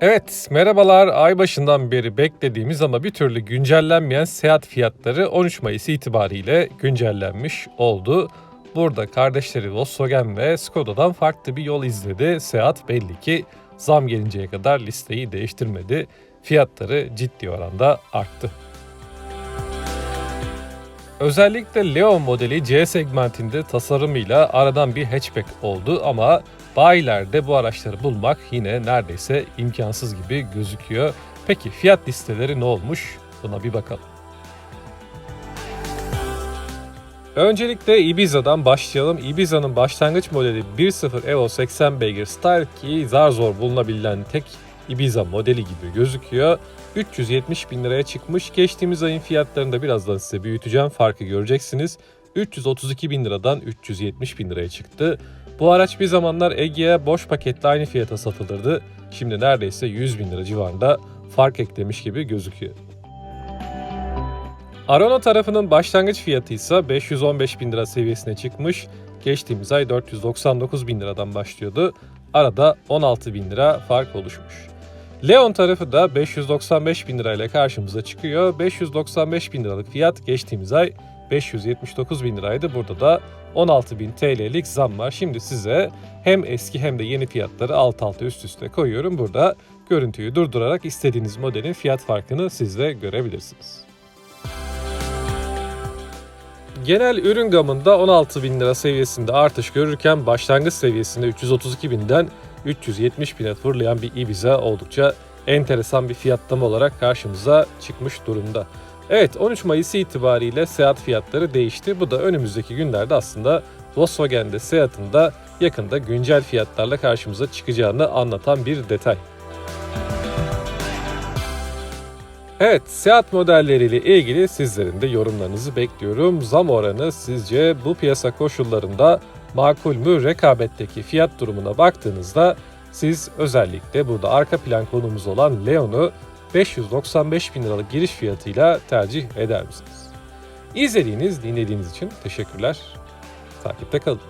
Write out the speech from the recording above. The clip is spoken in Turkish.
Evet, merhabalar. Ay başından beri beklediğimiz ama bir türlü güncellenmeyen seyahat fiyatları 13 Mayıs itibariyle güncellenmiş oldu. Burada kardeşleri Volkswagen ve Skoda'dan farklı bir yol izledi. Seat belli ki zam gelinceye kadar listeyi değiştirmedi. Fiyatları ciddi oranda arttı. Özellikle Leon modeli C segmentinde tasarımıyla aradan bir hatchback oldu ama bayilerde bu araçları bulmak yine neredeyse imkansız gibi gözüküyor. Peki fiyat listeleri ne olmuş? Buna bir bakalım. Öncelikle Ibiza'dan başlayalım. Ibiza'nın başlangıç modeli 1.0 Evo 80 beygir Style ki zar zor bulunabilen tek Ibiza modeli gibi gözüküyor. 370 bin liraya çıkmış. Geçtiğimiz ayın fiyatlarında birazdan size büyüteceğim. Farkı göreceksiniz. 332 bin liradan 370 bin liraya çıktı. Bu araç bir zamanlar Ege'ye boş paketle aynı fiyata satılırdı. Şimdi neredeyse 100 bin lira civarında fark eklemiş gibi gözüküyor. Arona tarafının başlangıç fiyatı ise 515 bin lira seviyesine çıkmış. Geçtiğimiz ay 499 bin liradan başlıyordu. Arada 16 bin lira fark oluşmuş. Leon tarafı da 595 bin lirayla karşımıza çıkıyor. 595 bin liralık fiyat geçtiğimiz ay 579 bin liraydı. Burada da 16 bin TL'lik zam var. Şimdi size hem eski hem de yeni fiyatları alt alta üst üste koyuyorum. Burada görüntüyü durdurarak istediğiniz modelin fiyat farkını siz de görebilirsiniz. Genel ürün gamında 16 bin lira seviyesinde artış görürken başlangıç seviyesinde 332 binden 370 bine fırlayan bir Ibiza oldukça enteresan bir fiyatlama olarak karşımıza çıkmış durumda. Evet 13 Mayıs itibariyle seyahat fiyatları değişti. Bu da önümüzdeki günlerde aslında Volkswagen'de Seat'ın da yakında güncel fiyatlarla karşımıza çıkacağını anlatan bir detay. Evet, Seat modelleriyle ilgili sizlerin de yorumlarınızı bekliyorum. Zam oranı sizce bu piyasa koşullarında makul mü? Rekabetteki fiyat durumuna baktığınızda siz özellikle burada arka plan konumuz olan Leon'u 595 bin liralık giriş fiyatıyla tercih eder misiniz? İzlediğiniz, dinlediğiniz için teşekkürler. Takipte kalın.